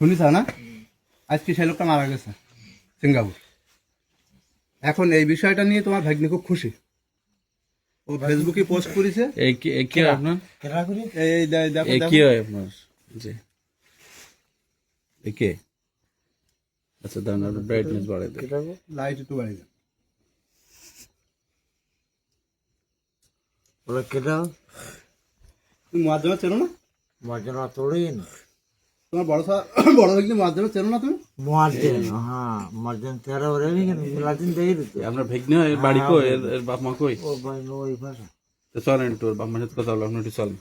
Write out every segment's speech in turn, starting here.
শুনিস না? আজকে সেই লোকটা মারা গেছে সিঙ্গাপুর। এখন এই বিষয়টা নিয়ে তোমার ভাগ্নি খুব খুশি। ও ফেসবুকে পোস্ট করেছে। এই কি এই কি আপনার? এই এই দেখো এই কি হয় আপনার? জি। কে? আচ্ছা দাঁড়ান আপনি ব্রাইটনেস বাড়াই দেন। লাইট একটু বাড়িয়ে দাও। ওরা কেটা তুমি মাধ্যমে চেনো না? তোড়িন তোমার বড় সা- বড় ভাগ্নি মাধ্যমে চেনো না তুমি? হ্যাঁ মর্দেন তেরো ওরে মিলাদিন দেখে দিতে। আপনার ভেগনি বাড়ি কই? এর এর বাপ মা কই? ও ভাই ওই ভাষা তো চলেন একটু বাপ মার সাথে কথা বলো আপনি একটু চলেন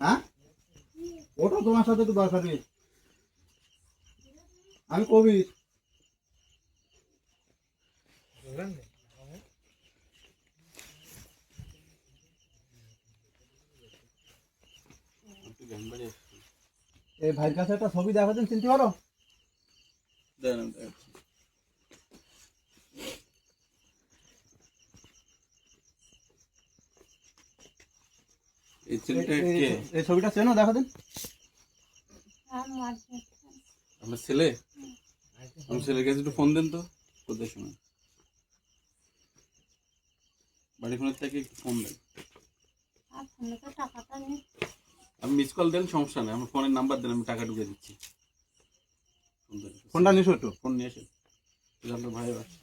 হ্যাঁ? ওটা তোমার সাথে তো দরকার নেই। আমি কবি। এই ভাইয়ের কাছে একটা ছবি দেখাতেন চিনতে পারো। এই ছবিটা চেনো দেখাতেন। আপনার ছেলে? আমার ছেলের কাছে একটু ফোন দেন তো কোথায় সময় বাড়ি ফোনের থেকে একটু ফোন দেন। আমি মিস কল দেন সমস্যা নেই। আমার ফোনের নাম্বার দেন আমি টাকা ঢুকে দিচ্ছি। ফোনটা নিশো একটু। ফোন নিয়ে আসেন এই আপনার ভাই আসছে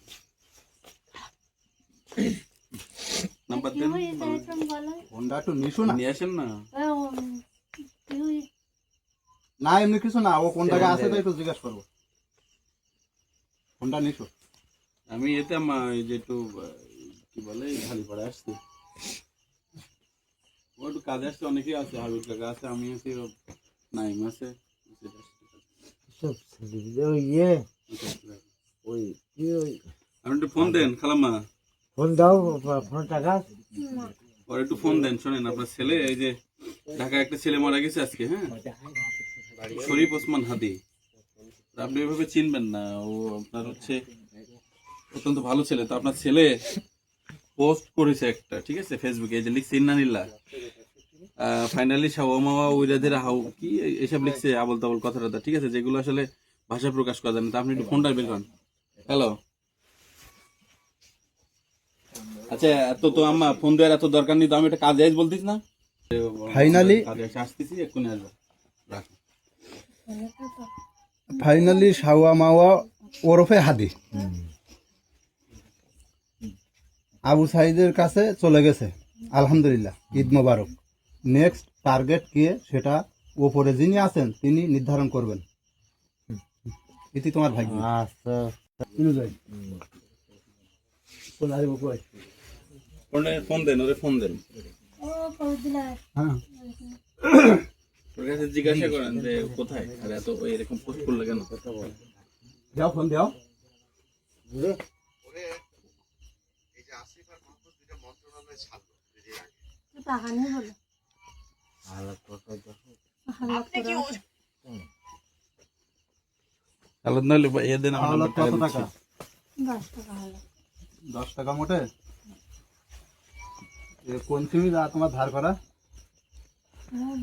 নাম্বার দেন ফোনটা একটু নিশো না। নিয়ে আসেন না। না এমনি কিছু না। ও কোন জায়গায় আছে তাই একটু জিজ্ঞেস করব। ফোনটা নিশো আমি এতে যে একটু কি বলে ভালিপাড়া আসছি। ও একটু কাজে আসছে অনেকেই আছে হাবিব কাকা আছে আমি আছি নাইম আছে সব ইয়ে ওই কি ওই? আপনি একটু ফোন দেন খালাম্মা। ফোন দাও ফোন টাকা। ওর একটু ফোন দেন শোনেন আপনার ছেলে এই যে ঢাকা একটা ছেলে মারা গেছে আজকে হ্যাঁ? শরীফ ওসমান হাদি। আপনি এভাবে চিনবেন না। ও আপনার হচ্ছে অত্যন্ত ভালো ছেলে। তো আপনার ছেলে পোস্ট করেছে একটা ঠিক আছে ফেসবুকে এই যে লিখছে ইন্নানিল্লা ফাইনালি শাওয়ামাওয়া উইরাদের হাউ কি এসব লিখছে আবল তাবল কথাটা ঠিক আছে যেগুলো আসলে ভাষা প্রকাশ করা যায় না। তা আপনি একটু ফোনটা বের করেন। হ্যালো আচ্ছা এত তো আম্মা ফোন দেওয়ার এত দরকার নেই তো আমি একটা কাজে আইস বলতিস না? Finally- কাজে আসতেছি এক্ষুনি আসব। রাখ। ফাইনালি সাওয়া মাওয়া ওরফে হাদি। আবু সাইদের কাছে চলে গেছে। আলহামদুলিল্লাহ ঈদ মোবারক। নেক্সট টার্গেট কে সেটা ওপরে যিনি আছেন তিনি নির্ধারণ করবেন। এটি তোমার ভাই আচ্ছা। ফোনে ফোন দেন ওরে ফোন দেন। হ্যাঁ। ওর কাছে জিজ্ঞাসা করেন যে কোথায়? আর এত এরকম পোস্ট করলে কেন? দাও ফোন দাও। এ দেন আমার তাহলে টাকা? টাকা দশ টাকা মোটে? এ কোন সিমি যা তোমার ধার করা?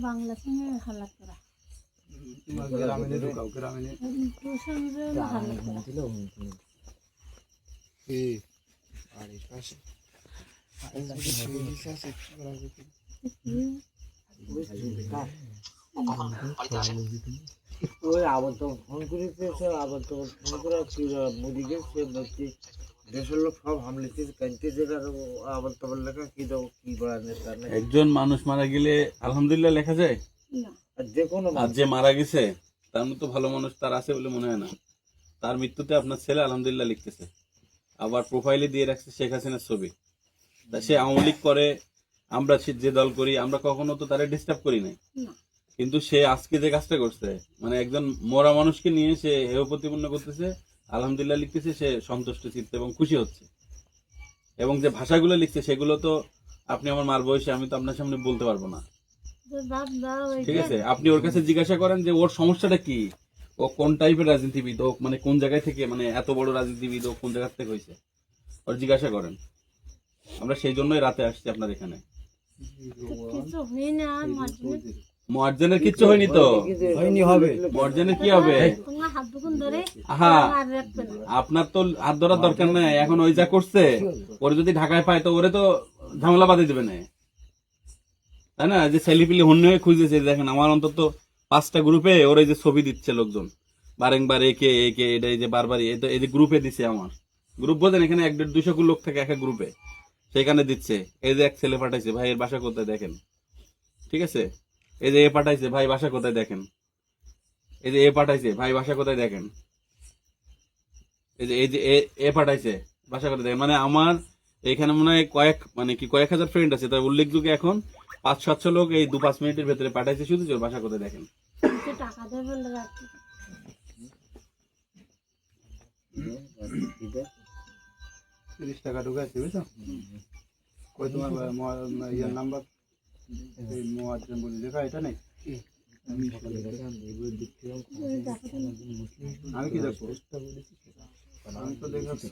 বাংলা সঙ্গে হালাত করা গ্রামে ঢুকাও গ্রামে নিয়ে টিউশন ভালো করা ওই আবার তো ফোন করেছে আবার তো ফোন করে তুই মুদি গেছে বলছি দেশের লোক সব হামলেছে কানতে আবার তো লেখা কি দাও কি বাড়ানো তার একজন মানুষ মারা গেলে আলহামদুলিল্লাহ লেখা যায়? আর যে কোনো আর যে মারা গেছে তার মতো ভালো মানুষ তার আছে বলে মনে হয় না। তার মৃত্যুতে আপনার ছেলে আলহামদুলিল্লাহ লিখতেছে। আবার প্রোফাইলে দিয়ে রাখছে শেখ হাসিনার ছবি। তা সে আওয়ামী লীগ করে আমরা সে যে দল করি আমরা কখনো তো তারা ডিস্টার্ব করি নাই। কিন্তু সে আজকে যে কাজটা করছে মানে একজন মরা মানুষকে নিয়ে সে হেয় প্রতিপন্ন করতেছে আলহামদুলিল্লাহ লিখতেছে সে সন্তুষ্ট চিত্ত এবং খুশি হচ্ছে। এবং যে ভাষাগুলো লিখছে সেগুলো তো আপনি আমার মার বয়সে আমি তো আপনার সামনে বলতে পারব না। ঠিক আছে? আপনি ওর কাছে জিজ্ঞাসা করেন যে ওর সমস্যাটা কি? ও কোন টাইপের রাজনীতিবিদ ও মানে কোন জায়গায় থেকে মানে এত বড় রাজনীতিবিদ ও কোন জায়গা থেকে হয়েছে? ওর জিজ্ঞাসা করেন। আমরা সেই জন্যই রাতে আসছি আপনার এখানে। মোয়ার্জেনের কিচ্ছু হয়নি তো? হয়নি হবে। মোয়ার্জেনের কি হবে? তোমার হাত দুকুন ধরে হা আর রাখবে না আপনার তো হাত ধরার দরকার নাই এখন ওই যা করছে ওরে যদি ঢাকায় পায় তো ওরে তো ঝামেলা বাঁধে দেবে না। তাই না? যে ছেলিপিলি হন্য হয়ে খুঁজেছে দেখেন আমার অন্তত পাঁচটা গ্রুপে ওরা যে ছবি দিচ্ছে লোকজন। বারেংবার একে একে এটা এই যে বারবার এই তো- এই যে গ্রুপে দিছে আমার। গ্রুপ বোঝেন এখানে এক দেড় দুশো লোক থাকে এক গ্রুপে। সেখানে দিচ্ছে। এই যে এক ছেলে পাঠাইছে ভাই এর বাসা কোথায় দেখেন? ঠিক আছে? এই যে এ পাঠাইছে ভাই বাসা কোথায় দেখেন? এই যে এ পাঠাইছে ভাই বাসা কোথায় দেখেন? এই যে এই যে এ- এ পাঠাইছে বাসা কোথায় দেখেন? মানে আমার এখানে মনে হয় কয়েক মানে কি কয়েক হাজার ফ্রেন্ড আছে তার উল্লেখযোগ্য এখন পাঁচ সাতশো লোক এই দু পাঁচ মিনিটের ভেতরে পাঠাইছে শুধু ওর বাসা কোথায় দেখেন। তিরিশ টাকা ঢুকাইছি বুঝছ? কই তোমার ইয়ের নাম্বার? মোয়াজ্জেম বলে লেখা এটা নেই। আমি কি দেখব আমি তো দেখাচ্ছি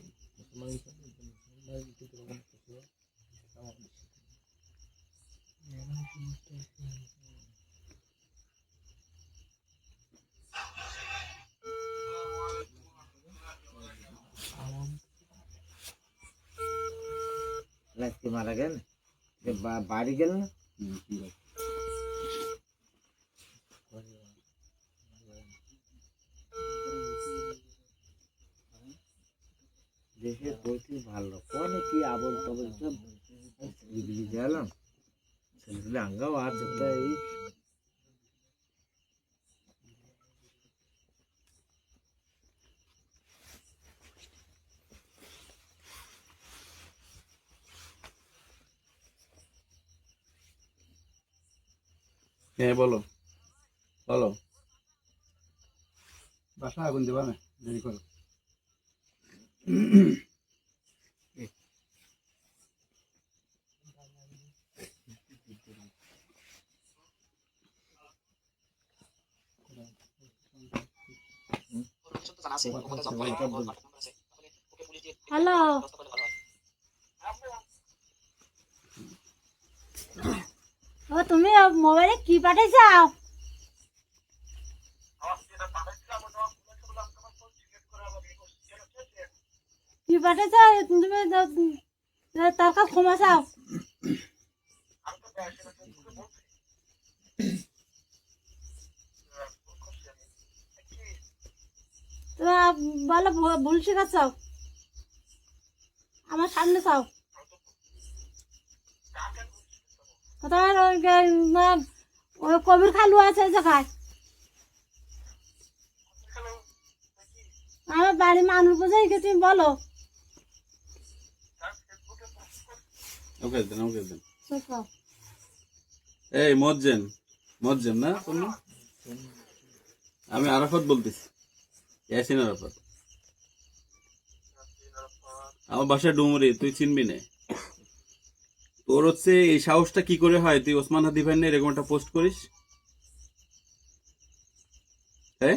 আজকে মারা গেল যে বা- বাড়ি গেল না কোনে কি আবল তবল সব বিজলি গেলাম ছেলেগুলো আঙ্গাও আর যত এই হ্যাঁ বলো বলো বাসা আগুন দেবা না দেরি করো হ্যালো। ও তুমি মোবাইলে কি পাঠাইছাও কি পাঠাইছ? তুমি তার কাছে ক্ষমা চাও। তুমি বলো ভুল শিখাচ্ছ? আমার সামনে চাও। তোমার ওই কবির খালু আছে জায়গায় আমার বাড়ি মানুষ বোঝাই তুমি বলো। ওকে দেন ওকে দেন। এই মজ্জেন মজ্জেন না? আমি আরাফাত বলতেছি। ইয়াসিন আরাফাত আমার বাসা ডুমুরি, তুই চিনবি না। তোর হচ্ছে এই সাহসটা কি করে হয়? তুই ওসমান হাদি ভাই এরকম একটা পোস্ট করিস? হ্যাঁ?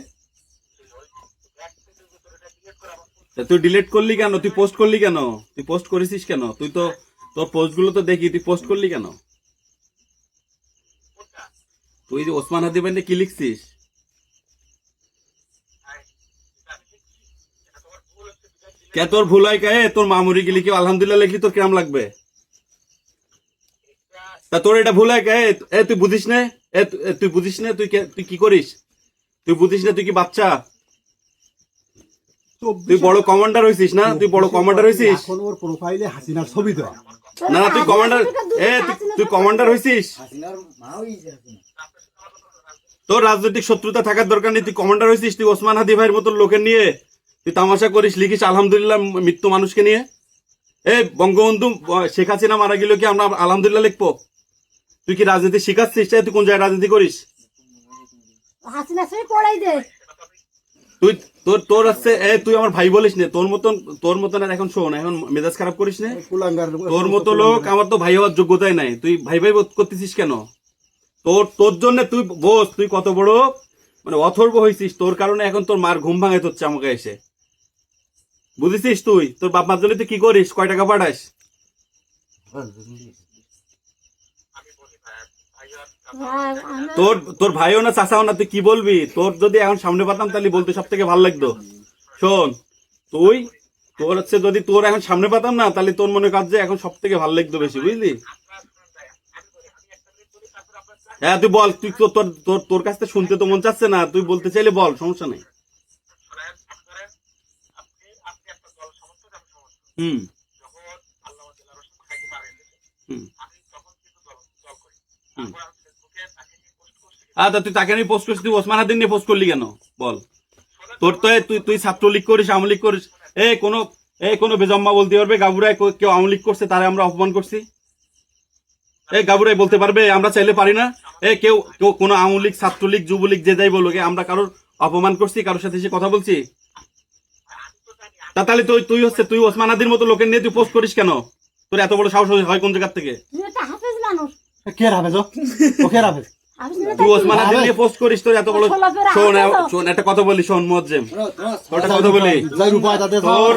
তুই ডিলিট করলি কেন? তুই পোস্ট করলি কেন? তুই পোস্ট করেছিস কেন? তুই তো, তোর পোস্টগুলো তো দেখি, তুই পোস্ট করলি কেন? তুই যে ওসমান হাদি ভাই কি লিখছিস? কে তোর ভুল হয় কে? তোর মামুরি গেলি কেউ আলহামদুলিল্লাহ লিখলি তোর কিরাম লাগবে? তা তোর এটা ভুল হয় কে? এ তুই বুঝিস না? এ তুই বুঝিস না? তুই তুই কি করিস? তুই বুঝিস না তুই কি বাচ্চা? তুই বড় কমান্ডার হয়েছিস না? তুই বড় কমান্ডার হয়েছিস এখন ওর প্রোফাইলে হাসিনার ছবি দেওয়া না তুই কমান্ডার এ তুই- তুই কমান্ডার হয়েছিস তোর রাজনৈতিক শত্রুতা থাকার দরকার নেই তুই কমান্ডার হয়েছিস তুই ওসমান হাদি ভাইয়ের মতো লোকের নিয়ে। তুই তামাশা করিস লিখিস আলহামদুলিল্লাহ মৃত্যু মানুষকে নিয়ে। এ বঙ্গবন্ধু শেখ হাসিনা মারা গেল কি আমরা আলহামদুলিল্লাহ লিখব? তুই কি রাজনীতি শিখাচ্ছিস? তুই কোন জায়গায় রাজনীতি করিস? তুই তোর তোর হচ্ছে এ তুই আমার ভাই বলিস না তোর মতন তোর মতন আর এখন শোন এখন মেজাজ খারাপ করিস না। তোর মতো লোক আমার তো ভাই হওয়ার যোগ্যতাই নাই। তুই ভাই ভাই বোধ করতেছিস কেন? তোর তোর জন্য তুই বস তুই কত বড় মানে অথর্ব হয়েছিস তোর কারণে এখন তোর মার ঘুম ভাঙাইতে হচ্ছে আমাকে এসে। বুঝেছিস তুই? তোর বাপ মার জন্য তুই কি করিস? কয় টাকা পাঠাস? তোর তোর ভাইও না চাচাও না, তুই কি বলবি? তোর যদি এখন সামনে পাতাম তাহলে বলতে সব থেকে ভালো লাগতো। শোন, তুই, তোর হচ্ছে যদি তোর এখন সামনে পাতাম না, তাহলে তোর মনে কাজ যে এখন সব থেকে ভালো লাগতো বেশি, বুঝলি? হ্যাঁ তুই বল, তুই তোর তোর তোর কাছ থেকে শুনতে তো মন চাচ্ছে না, তুই বলতে চাইলে বল, সমস্যা নেই। আচ্ছা তুই তাকে নিয়ে পোস্ট করছিস তুই ওসমান হাদিন নিয়ে পোস্ট করলি কেন? বল। তোর তো তুই তুই ছাত্রলীগ করিস আওয়ামী লীগ করিস। এ কোনো এ কোনো বেজম্মা বলতে পারবে? গাবুরায় কেউ আওয়ামী লীগ করছে তারে আমরা অপমান করছি? এ গাবুরাই বলতে পারবে আমরা চাইলে পারি না। এ কেউ কেউ কোনো আওয়ামী লীগ ছাত্রলীগ যুবলীগ যে যাই বলুক এ, আমরা কারোর অপমান করছি কারোর সাথে এসে কথা বলছি? তা তাহলে তুই তুই হচ্ছে তুই ওসমান হাদির মতো লোকের নিয়ে তুই পোস্ট করিস কেন? তোর এত বড় সাহস হয় কোন জায়গার থেকে? তুই একটা হাফেজ মানুষ। কে রাফেজ ও? ও কে হাফেজ? তুই ওসমান নিয়ে পোস্ট করিস তোর এত বড় শোন শোন একটা কথা বলি শোন মোয়াজ্জেম। তোরটা কথা বলি। যাই রূপায় তাদের তোর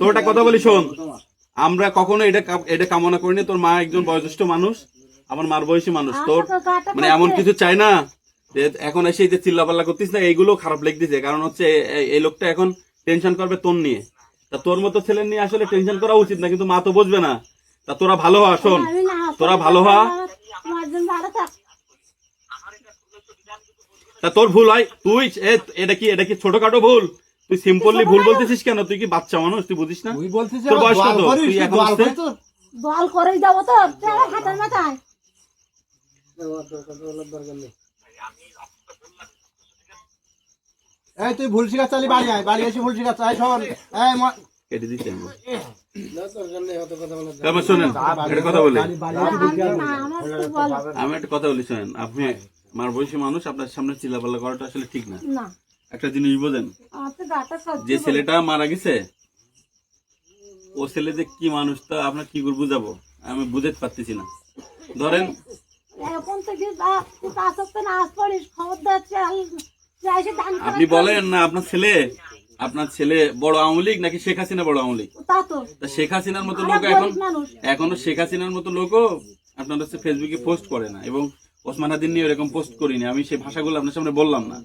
তোরটা কথা বলি শোন। আমরা কখনো এটা এটা কামনা করিনি তোর মা একজন বয়োজ্যেষ্ঠ মানুষ আমার মার বয়সী মানুষ। তোর আমার তো গাটা মানে এমন কিছু চাই না এখন এসে এই যে চিল্লাপাল্লা করতিস না এইগুলো খারাপ লেগতেছে কারণ হচ্ছে এই লোকটা এখন টেনশন করবে তোর নিয়ে। তা তোর মতো ছেলে নিয়ে আসলে টেনশন করা উচিত না কিন্তু মা তো বুঝবে না। তা তোরা ভালো হওয়া শোন তোরা ভালো হ। তোমার জন্য ভালো থাক তা তোর ভুল হয় তুই এ- এটা কি এটা কি ছোটখাটো ভুল? তুই সিম্পলি ভুল বলতেছিস কেন? তুই কি বাচ্চা মানুষ তুই বুঝিস না? তোর বয়স কত? তুই এখন? বল করেই যাব তো হাতের মাথায়। এই তুই ভুল শিখাচ্ছ চালি বাড়ি আয় বাড়ি এসে ভুল শিখাচ্ছ এই শোন। এই কেটে দিচ্ছি আমি তারপর শোনেন একটা কথা বলি। আমি একটা বলি শোনেন আপনি আমার বয়সী মানুষ আপনার সামনে চিল্লাপাল্লা করাটা আসলে ঠিক না। না। একটা জিনিস বোঝেন আমার তো গাটা সহ্য যে ছেলেটা মারা গেছে ও ছেলে যে কি মানুষ তা আপনার কি করে বুঝাবো? আমি বুঝতে পারতেছি না। ধরেন এখন থেকে আপনি বলেন না আপনার ছেলে আপনার ছেলে বড় আওয়ামী লীগ নাকি শেখ হাসিনা বড় আওয়ামী লীগ? তা তো। শেখ হাসিনার মতো লোক এখন এখনও শেখ হাসিনার মতো লোকও আপনার হচ্ছে ফেসবুকে পোস্ট করে না এবং ওসমান হাদিন নিয়ে এরকম পোস্ট করিনি। আমি সেই ভাষাগুলো আপনার সামনে বললাম না।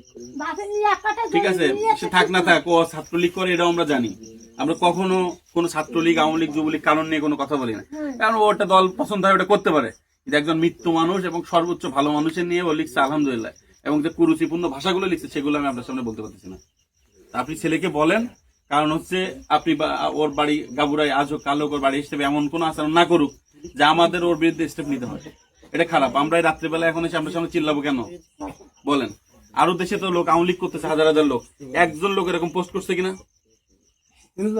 ঠিক আছে সে থাক না থাক ও ছাত্রলীগ করে এটাও আমরা জানি। আমরা কখনো কোনো ছাত্রলীগ আওয়ামী লীগ যুবলীগ কারণ নিয়ে কোনো কথা বলি না। কারণ ও একটা দল পছন্দ হয় ওটা করতে পারে। একজন মৃত্যু মানুষ এবং সর্বোচ্চ ভালো মানুষের নিয়ে ও লিখছে আলহামদুলিল্লাহ। এবং যে কুরুচিপূর্ণ ভাষাগুলো লিখছে, সেগুলো আমি আপনার সামনে বলতে পারতেছি না। আপনি ছেলেকে বলেন, কারণ হচ্ছে আপনি ওর বাড়ি গাবুরাই আজ হোক, কাল হোক ওর বাড়ি হিসেবে এমন কোনো আচরণ না করুক যে আমাদের ওর বিরুদ্ধে স্টেপ নিতে হয়। এটা খারাপ। আমরা এই রাত্রিবেলা এখন এসে আপনার সামনে চিল্লাবো কেন? বলেন। আরও দেশে তো লোক আওয়ামী লীগ করতেছে, হাজার হাজার লোক। একজন লোক এরকম পোস্ট করছে কিনা?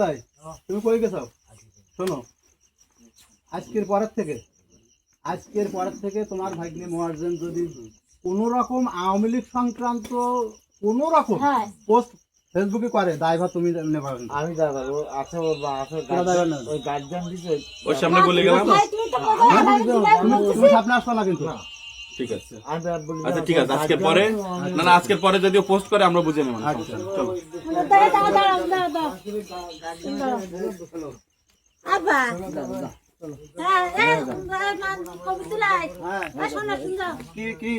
ভাই, তুমি কই গেছো? শোনো। আজকের পরের থেকে, আজকের পরের থেকে তোমার ভাগ্নে মোয়ার্জেন যদি কোন রকম আওয়ামী লীগ সংক্রান্ত কোন রকম হ্যাঁ। পোস্ট ফেসবুকে করে দায়ভার তুমি নেবে। না। আমি যাব ও আছে তোরা না। ওই গার্জিয়ান দিছে। ওর সামনে বলে গেলাম। বলাই দিলাই তুমি সামনে আসবে না কিন্তু। ঠিক আছে। আচ্ছা ঠিক আছে আজকের পরে? না না আজকের পরে যদি পোস্ট করে আমরা বুঝে নেব আচ্ছা। চলো দাঁড়া, হ্যাঁ, মান- কবি তুলাই। হ্যাঁ শোনো, কি কি কি?